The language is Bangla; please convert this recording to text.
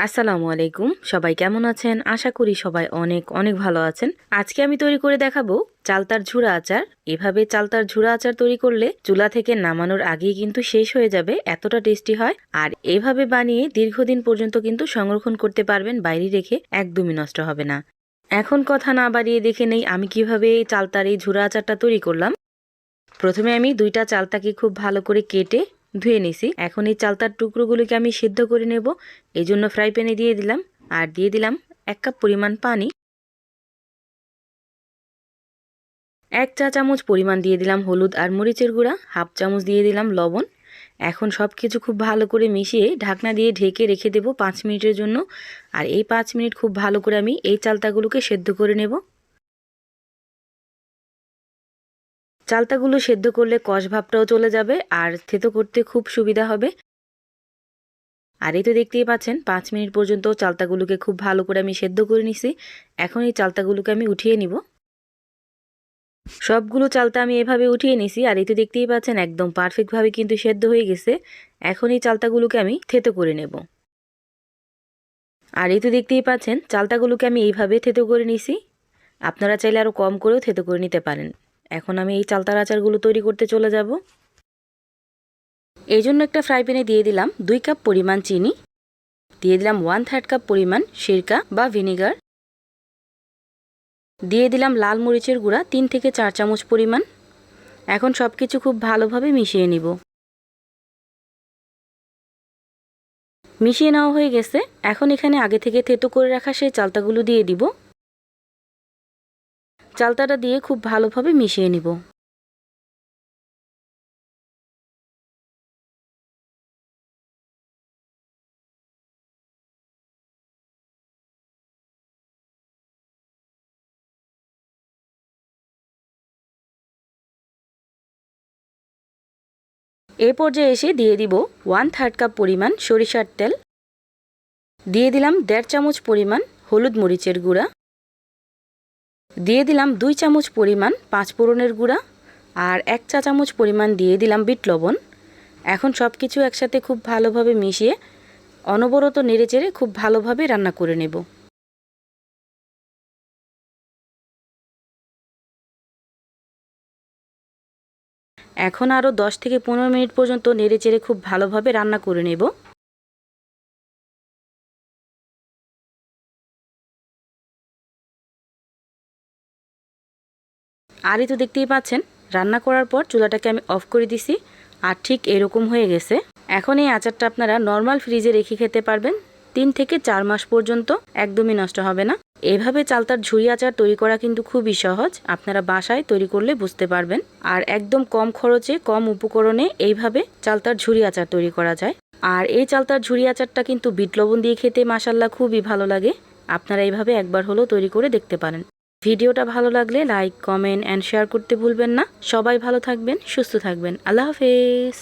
আসসালামু আলাইকুম। সবাই কেমন আছেন? আশা করি সবাই অনেক অনেক ভালো আছেন। আজকে আমি তৈরি করে দেখাবো চালতার ঝুড়া আচার। এভাবে চালতার ঝুড়া আচার তৈরি করলে চুলা থেকে নামানোর আগেই কিন্তু শেষ হয়ে যাবে, এতটা টেস্টি হয়। আর এভাবে বানিয়ে দীর্ঘদিন পর্যন্ত কিন্তু সংরক্ষণ করতে পারবেন বাইরে রেখে, একদমই নষ্ট হবে না। এখন কথা না বাড়িয়ে দেখে নেই আমি কীভাবে এই চালতার এই ঝুড়া আচারটা তৈরি করলাম। প্রথমে আমি দুইটা চালতাকে খুব ভালো করে কেটে ধুয়ে নিছি। এখন এই চালতার টুকরোগুলোকে আমি সিদ্ধ করে নেব। এই জন্য ফ্রাই প্যানে দিয়ে দিলাম। আর দিয়ে দিলাম এক কাপ পরিমাণ পানি। এক চা চামচ পরিমাণ দিয়ে দিলাম হলুদ আর মরিচের গুঁড়া। হাফ চামচ দিয়ে দিলাম লবণ। এখন সব কিছু খুব ভালো করে মিশিয়ে ঢাকনা দিয়ে ঢেকে রেখে দেব পাঁচ মিনিটের জন্য। আর এই পাঁচ মিনিট খুব ভালো করে আমি এই চালতাগুলোকে সেদ্ধ করে নেব। চালতাগুলো সেদ্ধ করলে কষ ভাবটাও চলে যাবে আর থেতো করতে খুব সুবিধা হবে। আর এই তো দেখতেই পাচ্ছেন, পাঁচ মিনিট পর্যন্ত চালতাগুলোকে খুব ভালো করে আমি সেদ্ধ করে নিছি। এখন এই চালতাগুলোকে আমি উঠিয়ে নিব। সবগুলো চালতা আমি এভাবে উঠিয়ে নিছি আর এই তো দেখতেই পাচ্ছেন একদম পারফেক্টভাবে কিন্তু সেদ্ধ হয়ে গেছে। এখন এই চালতাগুলোকে আমি থেতো করে নেব। আর এই তো দেখতেই পাচ্ছেন, চালতাগুলোকে আমি এইভাবে থেতো করে নিছি। আপনারা চাইলে আরও কম করেও থেতো করে নিতে পারেন। এখন আমি এই চালতার আচারগুলো তৈরি করতে চলে যাব। এই জন্য একটা ফ্রাই প্যানে দিয়ে দিলাম দুই কাপ পরিমাণ চিনি, দিয়ে দিলাম ওয়ান থার্ড কাপ পরিমাণ সিরকা বা ভিনেগার, দিয়ে দিলাম লাল মরিচের গুঁড়া তিন থেকে চার চামচ পরিমাণ। এখন সব কিছু খুব ভালোভাবে মিশিয়ে নিব। মিশিয়ে নেওয়া হয়ে গেছে। এখন এখানে আগে থেকে থেতো করে রাখা সেই চালতাগুলো দিয়ে দিব। চালতাটা দিয়ে খুব ভালোভাবে মিশিয়ে নিব। এ পর্যায়ে এসে দিয়ে দিব ওয়ান থার্ড কাপ পরিমাণ সরিষার তেল। দিয়ে দিলাম দেড় চামচ পরিমাণ হলুদ মরিচের গুঁড়া। দিয়ে দিলাম দুই চামচ পরিমাণ পাঁচ ফোড়নের গুঁড়া আর এক চা চামচ পরিমাণ দিয়ে দিলাম বিট লবণ। এখন সব কিছু একসাথে খুব ভালোভাবে মিশিয়ে অনবরত নেড়েচেড়ে খুব ভালোভাবে রান্না করে নেব। এখন আরও দশ থেকে পনেরো মিনিট পর্যন্ত নেড়েচেড়ে খুব ভালোভাবে রান্না করে নেব। আরই তো দেখতেই পাচ্ছেন, রান্না করার পর চুলাটাকে আমি অফ করে দিছি, আর ঠিক এরকম হয়ে গেছে। এখন এই আচারটা আপনারা নর্মাল ফ্রিজে রেখে খেতে পারবেন, তিন থেকে চার মাস পর্যন্ত একদমই নষ্ট হবে না। এভাবে চালতার ঝুড়ি আচার তৈরি করা কিন্তু খুবই সহজ, আপনারা বাসায় তৈরি করলে বুঝতে পারবেন। আর একদম কম খরচে, কম উপকরণে এইভাবে চালতার ঝুড়ি আচার তৈরি করা যায়। আর এই চালতার ঝুড়ি আচারটা কিন্তু বিট লবণ দিয়ে খেতে মাসাল্লাহ খুবই ভালো লাগে। আপনারা এইভাবে একবার হলেও তৈরি করে দেখতে পারেন। ভিডিওটা ভালো লাগলে লাইক, কমেন্ট অ্যান্ড শেয়ার করতে ভুলবেন না। সবাই ভালো থাকবেন, সুস্থ থাকবেন। আল্লাহ হাফেজ।